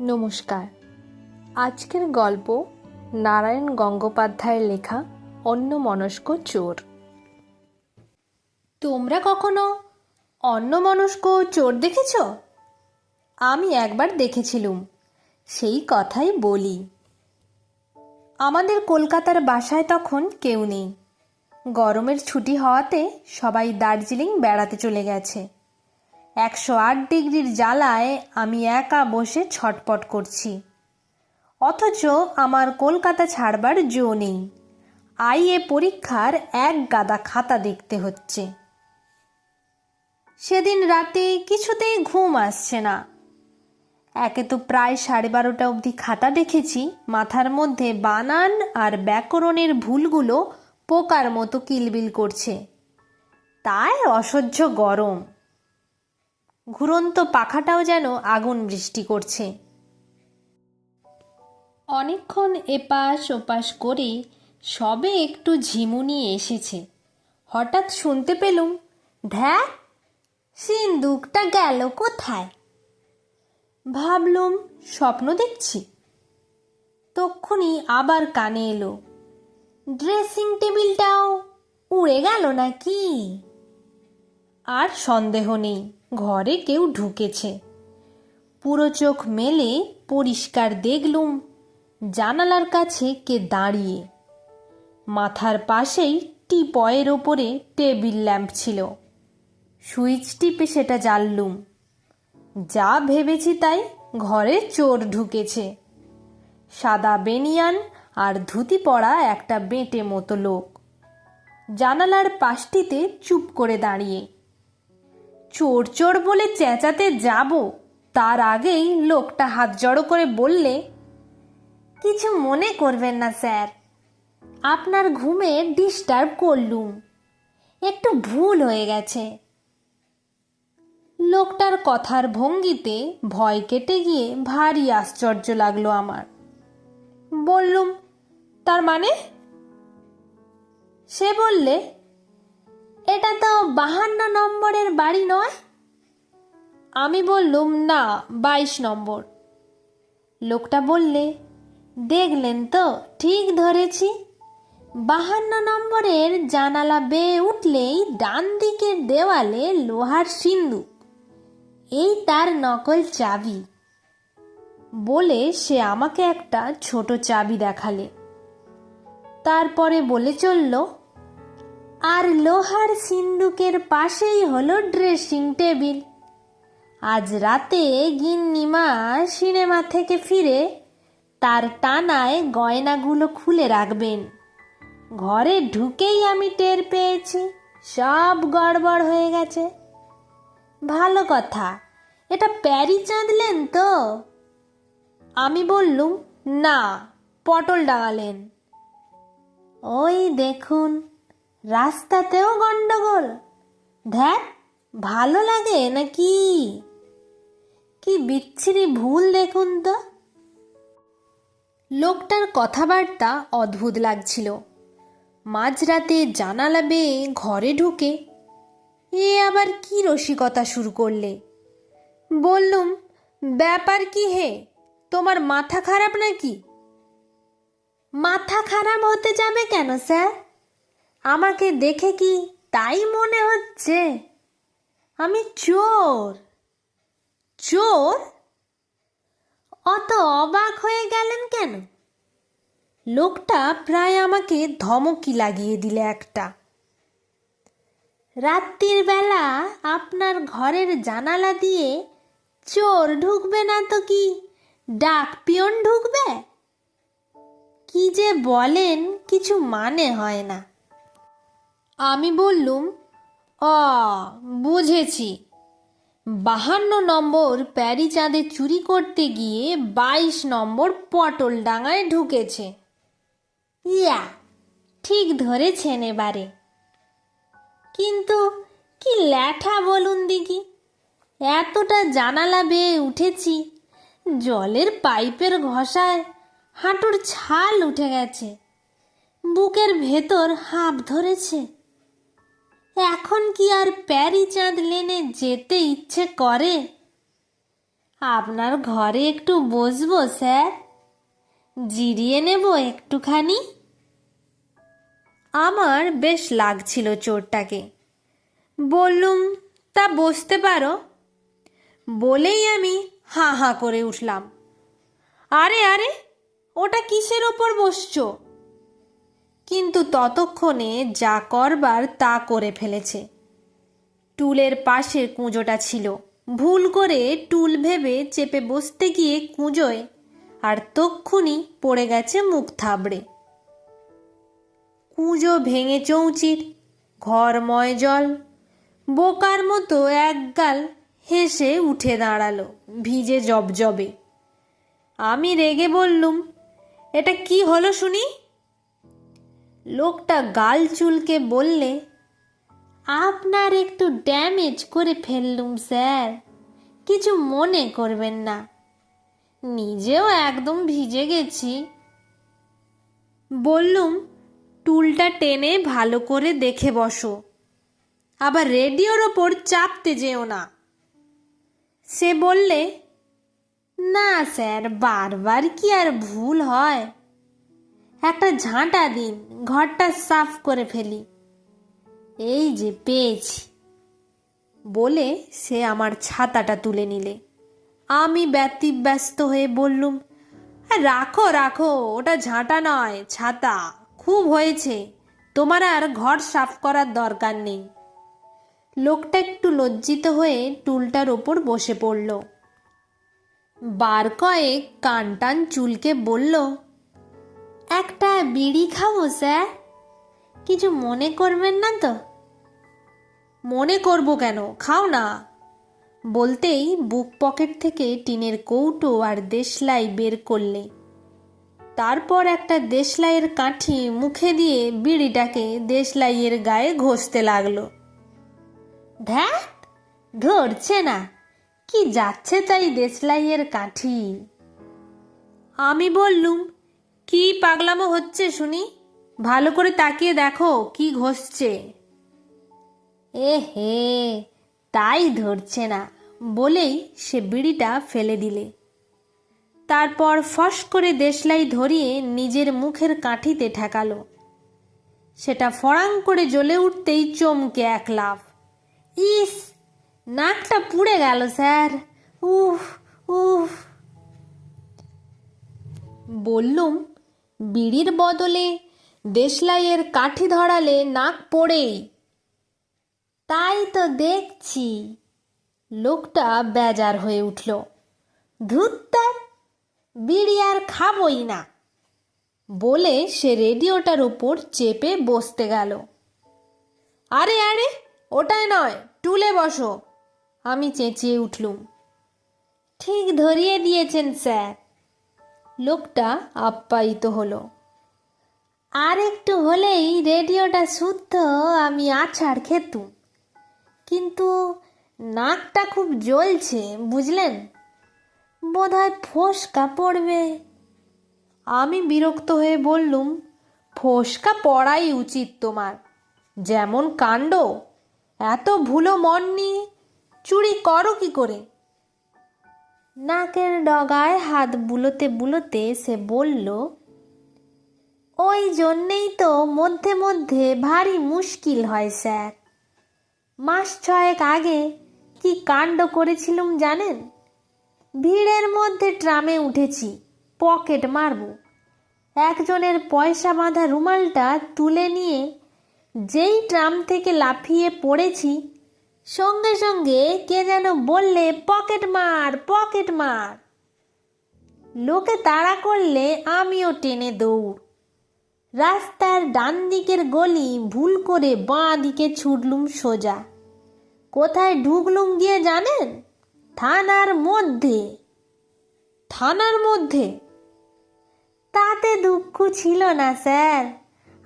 নমস্কার। আজকের গল্প নারায়ণ গঙ্গোপাধ্যায়ের লেখা অন্য মনস্ক চোর। তোমরা কখনো অন্য মনস্ক চোর দেখেছ? আমি একবার দেখেছিলুম, সেই কথাই বলি। আমাদের কলকাতার বাসায় তখন কেউ নেই। গরমের ছুটি হওয়াতে সবাই দার্জিলিং বেড়াতে চলে গেছে। একশো আট ডিগ্রির জ্বালায় আমি একা বসে ছটপট করছি। অথচ আমার কলকাতা ছাড়বার জো নেই। আইএ পরীক্ষার এক গাদা খাতা দেখতে হচ্ছে। সেদিন রাতে কিছুতেই ঘুম আসছে না। একে তো প্রায় সাড়ে বারোটা অবধি খাতা দেখেছি, মাথার মধ্যে বানান আর ব্যাকরণের ভুলগুলো পোকার মতো কিলবিল করছে। তাই অসহ্য গরম। ঘুরন্ত পাখাটাও যেন আগুন বৃষ্টি করছে। অনেকক্ষণ এপাশ ওপাশ করে সবে একটু ঝিমুনি এসেছে। হঠাৎ শুনতে পেলুম ধ্যা সিন্দুকটা গেল কোথায়? ভাবলুম, স্বপ্ন দেখছি। তক্ষুনি আবার কানে এলো, ড্রেসিং টেবিলটাও উড়ে গেল নাকি? আর সন্দেহ নেই। ঘরে কেউ ঢুকেছে। পুরো চোখ মেলে পরিষ্কার দেখলুম, জানালার কাছে কে দাঁড়িয়ে। মাথার পাশেই টিপয়ের ওপরে টেবিল ল্যাম্প ছিল। সুইচ টিপে সেটা জ্বাললুম। যা ভেবেছি তাই ঘরে চোর ঢুকেছে। সাদা বেনিয়ান আর ধুতি পরা একটা বেঁটে মতো লোক। জানালার পাশটিতে চুপ করে দাঁড়িয়ে। চোর চোর বলে চেঁচাতে যাব? তার আগেই লোকটা হাত জড়ো করে বললে, কিছু মনে করবেন না, স্যার। আপনার ঘুমে ডিস্টার্ব করলুম। একটু ভুল হয়ে গেছে। লোকটার কথার ভঙ্গিতে ভয় কেটে গিয়ে ভারী আশ্চর্য লাগল আমার। বললুম, তার মানে? সে বললে এটা তো বাহান্ন নম্বরের বাড়ি নয়? আমি বললুম, না, বাইশ নম্বর। লোকটা বললে, দেখলেন তো, ঠিক ধরেছি। বাহান্ন নম্বরের জানালা বেয়ে উঠলেই ডান দিকের দেওয়ালে লোহার সিন্দুক। এই তার নকল চাবি। বলে সে আমাকে একটা ছোট চাবি দেখালে। তারপরে বলে চলল আর লোহার সিন্দুকের পাশেই হলো ড্রেসিং টেবিল। আজ রাতে গিন্নিমা সিনেমা থেকে ফিরে তার টানায় গয়নাগুলো খুলে রাখবেন। ঘরে ঢুকেই আমি টের পেয়েছি, সব গড়বড় হয়ে গেছে। ভালো কথা, এটা প্যারি চাঁদলেন তো? আমি বললুম, না, পটল ডাঙালেন ওই দেখুন রাস্তাতেও গন্ডগোল। ধ্যাত ভালো লাগে নাকি? কি বিচ্ছিরি ভুল দেখুন তো। লোকটার কথাবার্তা অদ্ভুত লাগছিল। মাঝরাতে জানালা বেয়ে ঘরে ঢুকে এ আবার কি রসিকতা শুরু করলে? বললুম, ব্যাপার কি হে? তোমার মাথা খারাপ নাকি? মাথা খারাপ হতে যাবে কেন, স্যার? আমাকে দেখে কি তাই মনে হচ্ছে? আমি চোর। চোর? অত অবাক হয়ে গেলেন কেন? লোকটা প্রায় আমাকে ধমকি লাগিয়ে দিলে একটা। রাত্রির বেলা আপনার ঘরের জানালা দিয়ে চোর ঢুকবে না তো কি? ডাক পিয়ন ঢুকবে? কি যে বলেন, কিছু মানে হয় না। আমি বললুম, অ, বুঝেছি। বাহান্ন নম্বর প্যারি চাঁদে চুরি করতে গিয়ে বাইশ নম্বর পটল ডাঙায় ঢুকেছে। ইয়া, ঠিক ধরেছেন এবারে। কিন্তু কি ল্যাঠা বলুন দিকি, এতটা জানালা বেয়ে উঠেছি, জলের পাইপের ঘষায় হাঁটুর ছাল উঠে গেছে, বুকের ভেতর হাঁপ ধরেছে। এখন কি আর প্যারি চাঁদ লেনে যেতে ইচ্ছে করে? আপনার ঘরে একটু বসবো, স্যার। জিরিয়ে নেব একটুখানি। আমার বেশ লাগছিল চোরটাকে। বললুম, তা বসতে পারো? বলেই আমি হাঁ হাঁ করে উঠলাম। আরে আরে, ওটা কিসের ওপর বসছো? কিন্তু ততক্ষণে যা করবার তা করে ফেলেছে। টুলের পাশের কুঁজোটা ছিল। ভুল করে টুল ভেবে চেপে বসতে গিয়ে কুঁজোয় আর তক্ষুনি পড়ে গেছে মুখ থাবড়ে। কুঁজো ভেঙে চৌচির, ঘরময় জল, বোকার মতো একগাল হেসে উঠে দাঁড়াল, ভিজে জবজবে। আমি রেগে বললুম, এটা কি হলো শুনি? লোকটা গাল চুলকে বললে, আপনার একটু ড্যামেজ করে ফেললুম, স্যার। কিছু মনে করবেন না। নিজেও একদম ভিজে গেছি। বললুম, টুলটা টেনে ভালো করে দেখে বসো। আবার রেডিওর ওপর চাপতে যেও না। সে বললে, না, স্যার, বারবার কি আর ভুল হয়? একটা ঝাঁটা দিন ঘরটা সাফ করে ফেলি। এই যে পেয়েছি বলে সে আমার ছাতাটা তুলে নিলে। আমি ব্যতিব্যস্ত হয়ে বললুম "হ্যাঁ, রাখো রাখো ওটা ঝাঁটা নয় ছাতা। খুব হয়েছে তোমার আর ঘর সাফ করার দরকার নেই। লোকটা একটু লজ্জিত হয়ে টুলটার ওপর বসে পড়ল। বার কয়েক কান টান চুলকে বলল একটা বিড়ি খাব, স্যার। কিছু মনে করবেন না তো? মনে করব কেন? খাও না। বলতেই বুক পকেট থেকে টিনের কৌটো আর দেশলাই বের করলে। তারপর একটা দেশলাইয়ের কাঠি মুখে দিয়ে বিড়িটাকে দেশলাইয়ের গায়ে ঘষতে লাগল। ধ্যাত ধরছে না। কি যাচ্ছে তাই দেশলাইয়ের কাঠি? আমি বললুম কি পাগলামো হচ্ছে শুনি? ভালো করে তাকিয়ে দেখো কি ঘষছে। এ হে তাই ধরছে না, বলেই সে বিড়িটা ফেলে দিলে। তারপর ফস করে দেশলাই ধরিয়ে নিজের মুখের কাঠিতে ঠেকালো। সেটা ফড়াং করে জ্বলে উঠতেই চমকে এক লাফ। ইস, নাকটা পুড়ে গেল স্যার। উফ উফ। বললুম বিড়ির বদলে দেশলাইয়ের কাঠি ধরালে নাক পড়েই। তাই তো দেখছি লোকটা বেজার হয়ে উঠল। ধুত্তার বিড়ি আর খাবই না বলে সে রেডিওটার ওপর চেপে বসতে গেল। আরে আরে ওটাই নয়, টুলে বসো। আমি চেঁচিয়ে উঠলুম। ঠিক ধরিয়ে দিয়েছেন স্যার। লোকটা আপ্যায়িত হলো। আর একটু হলেই রেডিওটা শুদ্ধ আমি আছাড় খেতুম। কিন্তু নাকটা খুব জ্বলছে, বুঝলেন? বোধহয় ফোসকা পড়বে। আমি বিরক্ত হয়ে বললুম, ফোসকা পড়াই উচিত তোমার। যেমন কাণ্ড, এত ভুলো মন নিয়ে চুরি করো কি করে? নাকের ডগায় হাত বুলোতে বুলোতে সে বলল, ওই জন্যেই তো মধ্যে মধ্যে ভারী মুশকিল হয়, স্যার। মাস ছয়েক আগে কি কাণ্ড করেছিলুম জানেন? ভিড়ের মধ্যে ট্রামে উঠেছি, পকেট মারব। একজনের পয়সা বাঁধা রুমালটা তুলে নিয়ে যেই ট্রাম থেকে লাফিয়ে পড়েছি সঙ্গে সঙ্গে কে যেন বললে, পকেট মার পকেট মার। লোকে তাড়া করলে আমিও টেনে দৌড়। রাস্তার ডান দিকের গলি ভুল করে বাঁ দিকে ছুটলুম সোজা। কোথায় ঢুকলুম গিয়ে জানেন? থানার মধ্যে। থানার মধ্যে? তাতে দুঃখ ছিল না, স্যার।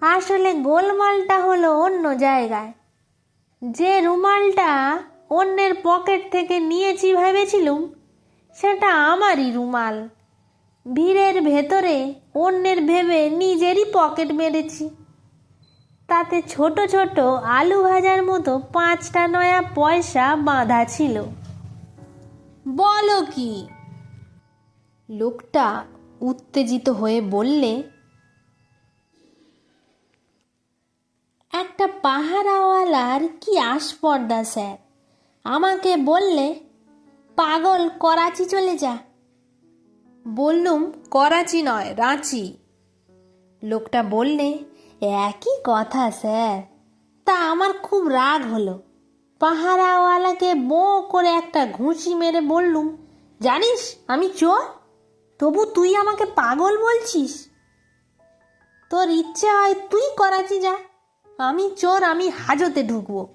আসলে গোলমালটা হলো অন্য জায়গায়। যে রুমালটা অন্যের পকেট থেকে নিয়েছি ভেবেছিলুম, সেটা আমারই রুমাল। ভিড়ের ভেতরে অন্যের ভেবে নিজেরই পকেট মেরেছি। তাতে ছোট ছোট আলু ভাজার মতো পাঁচটা নয়া পয়সা বাঁধা ছিল। বলো কি? লোকটা উত্তেজিত হয়ে বললে একটা পাহারাওয়ালার কি আস্পর্দা, স্যার। আমাকে বললে, পাগল, করাচি চলে যা। বললুম, করাচি নয়, রাঁচি। লোকটা বললে, একই কথা, স্যার। তা আমার খুব রাগ হলো। পাহারাওয়ালাকে বো করে একটা ঘুষি মেরে বললুম, জানিস, আমি চোর? তবু তুই আমাকে পাগল বলছিস? তোর ইচ্ছে হয় তুই করাচি যা। আমি চোর, আমি হাজতে ঢুকবো।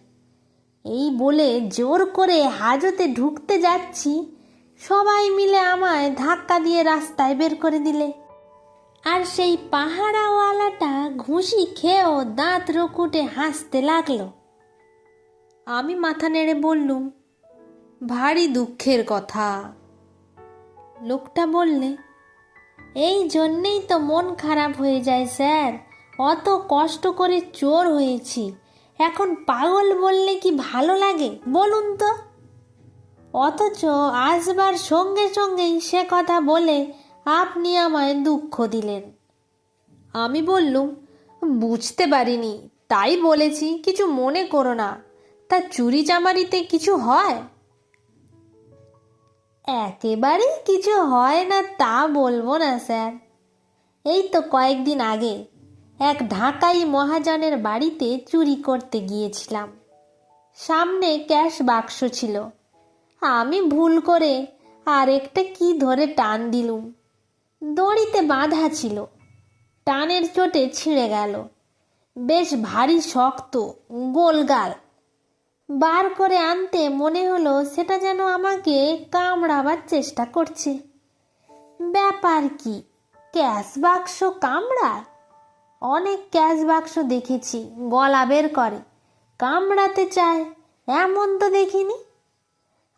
এই বলে জোর করে হাজতে ঢুকতে যাচ্ছি। সবাই মিলে আমায় ধাক্কা দিয়ে রাস্তায় বের করে দিলে। আর সেই পাহাড়াওয়ালাটা ঘুষি খেয়েও দাঁত রকুটে হাসতে লাগল। আমি মাথা নেড়ে বললুম, ভারী দুঃখের কথা। লোকটা বললে, এই জন্যেই তো মন খারাপ হয়ে যায়, স্যার। অত কষ্ট করে চোর হয়েছি। এখন পাগল বললে কি ভালো লাগে? বলুন তো। অথচ আসবার সঙ্গে সঙ্গেই সে কথা বলে আপনি আমায় দুঃখ দিলেন। আমি বললুম, বুঝতে পারিনি। তাই বলেছি, কিছু মনে করো না। তা চুরি চামারিতে কিছু হয়? একেবারেই কিছু হয় না তা বলব না, স্যার। এই তো কয়েকদিন আগে এক ঢাকাই মহাজনের বাড়িতে চুরি করতে গিয়েছিলাম। সামনে ক্যাশ বাক্স ছিল। আমি ভুল করে আরেকটা কি ধরে টান দিলুম। দড়িতে বাঁধা ছিল। টানের চোটে ছিঁড়ে গেল। বেশ ভারী শক্ত, গোলগাল। বার করে আনতে মনে হলো সেটা যেন আমাকে কামড়াবার চেষ্টা করছে। ব্যাপার কি? ক্যাশ বাক্স কামড়ায়? অনেক ক্যাশ বাক্স দেখেছি, গলা বের করে। কামড়াতে চায়, এমন তো দেখিনি।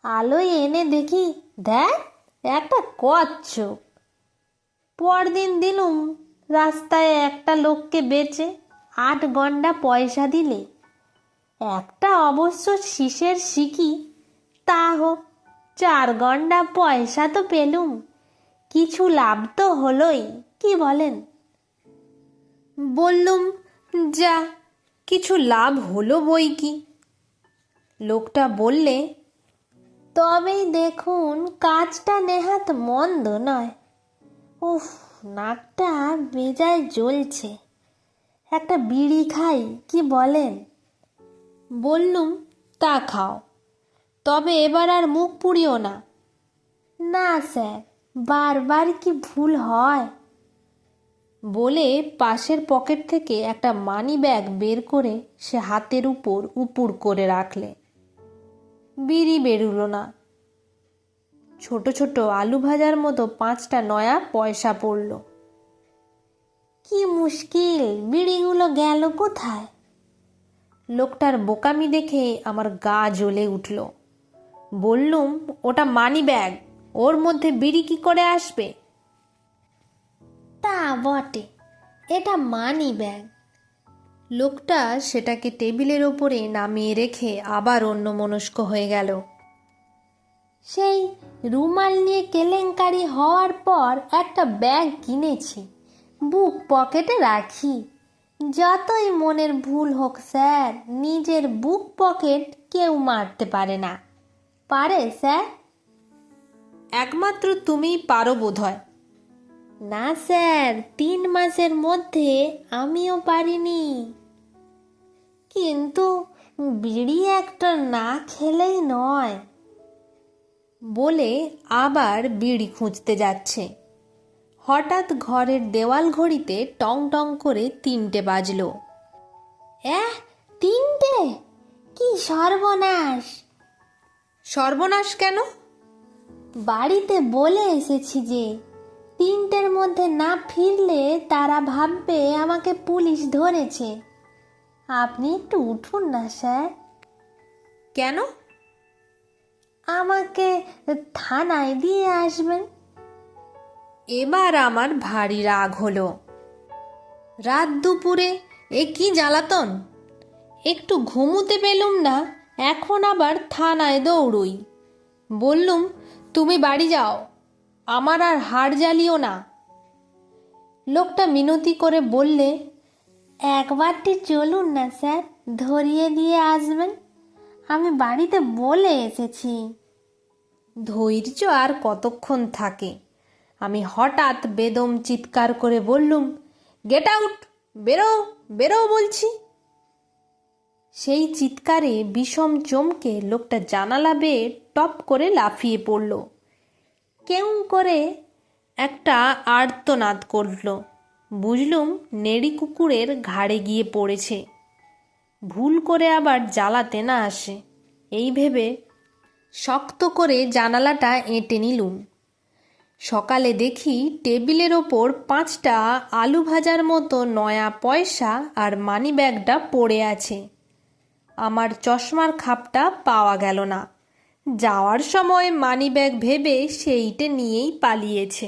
আলোয় এনে দেখি, দেখ, একটা কচ্ছপ। পরদিন দিলুম, রাস্তায় একটা লোককে বেচে আট গন্ডা পয়সা দিলে। একটা অবশ্য শীষের শিকি, তা হোক, চার গন্ডা পয়সা তো পেলুম। কিছু লাভ তো হলোই, কি বলেন? বললুম, যা, কিছু লাভ হলো বই কি? লোকটা বললে তবেই দেখুন, কাজটা নেহাত মন্দ নয়। উফ, নাকটা বেজায় জ্বলছে। একটা বিড়ি খাই, কি বলেন? বললুম, তা খাও। তবে এবার আর মুখ পুড়িও না। না স্যার, বারবার কি ভুল হয়? বলে পাশের পকেট থেকে একটা মানি ব্যাগ বের করে সে হাতের উপর উপুর করে রাখলে। বিড়ি বেরুলো না। ছোট ছোট আলু ভাজার মতো পাঁচটা নয়া পয়সা পড়ল। কি মুশকিল, বিড়িগুলো গেল কোথায়? লোকটার বোকামি দেখে আমার গা জ্বলে উঠল। বললুম, ওটা মানি ব্যাগ, ওর মধ্যে বিড়ি কি করে আসবে? তা বটে। এটা মানি ব্যাগ। লোকটা সেটাকে টেবিলের ওপরে নামিয়ে রেখে আবার অন্য মনস্ক হয়ে গেল। সেই রুমাল নিয়ে কেলেঙ্কারি হওয়ার পর একটা ব্যাগ কিনেছি। বুক পকেটে রাখি। যতই মনের ভুল হোক স্যার নিজের বুক পকেট কেউ মারতে পারে না। পারে স্যার? একমাত্র তুমিই পারো বোধ হয় না স্যার তিন মাসের মধ্যে আমিও পারিনি। কিন্তু বিড়ি একটা না খেলেই নয় বলে আবার বিড়ি খুঁজতে যাচ্ছে। হঠাৎ ঘরের দেওয়াল ঘড়িতে টং টং করে তিনটে বাজল। অ্যাঁ তিনটে? কি সর্বনাশ! সর্বনাশ কেন? বাড়িতে বলে এসেছি যে তিনটের মধ্যে না ফিরলে তারা ভাববে আমাকে পুলিশ ধরেছে। আপনি একটু উঠুন না স্যার। কেন? আমাকে থানায় দিয়ে আসবেন। এবার আমার ভারী রাগ হলো। রাত দুপুরে এ কি জ্বালাতন? একটু ঘুমুতে পেলুম না এখন আবার থানায় দৌড়ই। বললুম তুমি বাড়ি যাও। আমার আর হাড় জ্বালিও না। লোকটা মিনতি করে বললে, একবারটি চলুন না স্যার, ধরিয়ে দিয়ে আসবেন। আমি বাড়িতে বলে এসেছি। ধৈর্য আর কতক্ষণ থাকে? আমি হঠাৎ বেদম চিৎকার করে বললুম, গেট আউট বেরো বেরো বলছি। সেই চিৎকারে বিষম চমকে লোকটা জানালা বেয়ে টপ করে লাফিয়ে পড়ল। কেউ করে একটা আর্তনাদ করল। বুঝলুম নেড়ি কুকুরের ঘাড়ে গিয়ে পড়েছে। ভুল করে আবার জ্বালাতে না আসে। এই ভেবে শক্ত করে জানালাটা এঁটে নিলুম। সকালে দেখি টেবিলের ওপর পাঁচটা আলু ভাজার মতো নয়া পয়সা আর মানি ব্যাগটা পড়ে আছে। আমার চশমার খাপটা পাওয়া গেল না। যাওয়ার সময় মানিব্যাগ ভেবে সেইটে নিয়েই পালিয়েছে।